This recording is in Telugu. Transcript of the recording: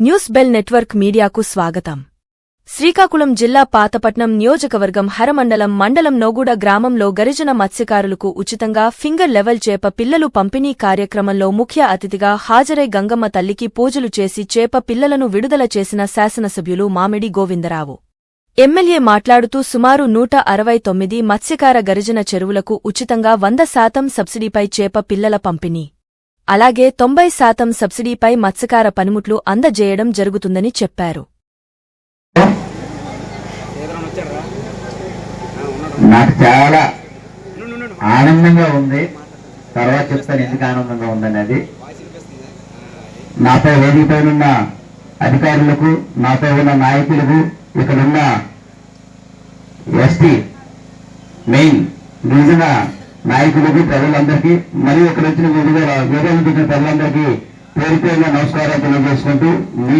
న్యూస్ బెల్ నెట్వర్క్ మీడియాకు స్వాగతం. శ్రీకాకుళం జిల్లా పాతపట్నం నియోజకవర్గం హరమండలం మండలం నోగూడ గ్రామంలో గరిజన మత్స్యకారులకు ఉచితంగా ఫింగర్ లెవెల్ చేప పిల్లలు పంపిణీ కార్యక్రమంలో ముఖ్య అతిథిగా హాజరై గంగమ్మ తల్లికి పూజలు చేసి చేప పిల్లలను విడుదల చేసిన శాసనసభ్యులు మామిడి గోవిందరావు. ఎమ్మెల్యే మాట్లాడుతూ సుమారు నూట అరవై తొమ్మిది మత్స్యకార గరిజన చెరువులకు ఉచితంగా వంద శాతం సబ్సిడీపై చేప పిల్లల పంపిణీ. అలాగే తొంభై శాతం సబ్సిడీపై మత్స్యకార పనిముట్లు అందజేయడం జరుగుతుందని చెప్పారు. నాకు చాలా ఆనందంగా ఉంది. తర్వాత చెప్తాను ఎందుకు ఆనందంగా ఉందనేది. నాపై వేదికపై ఉన్న అధికారులకు నాపై ఉన్న నాయకులకు ఇక్కడున్న ఎస్టీ మెయిన్ గిరిజన నాయకులకి ప్రజలందరికీ మరియు ఇక్కడ వచ్చిన వివిధ వేరే ప్రజలందరికీ పేరు పేరున నమస్కారం తెలియజేసుకుంటూ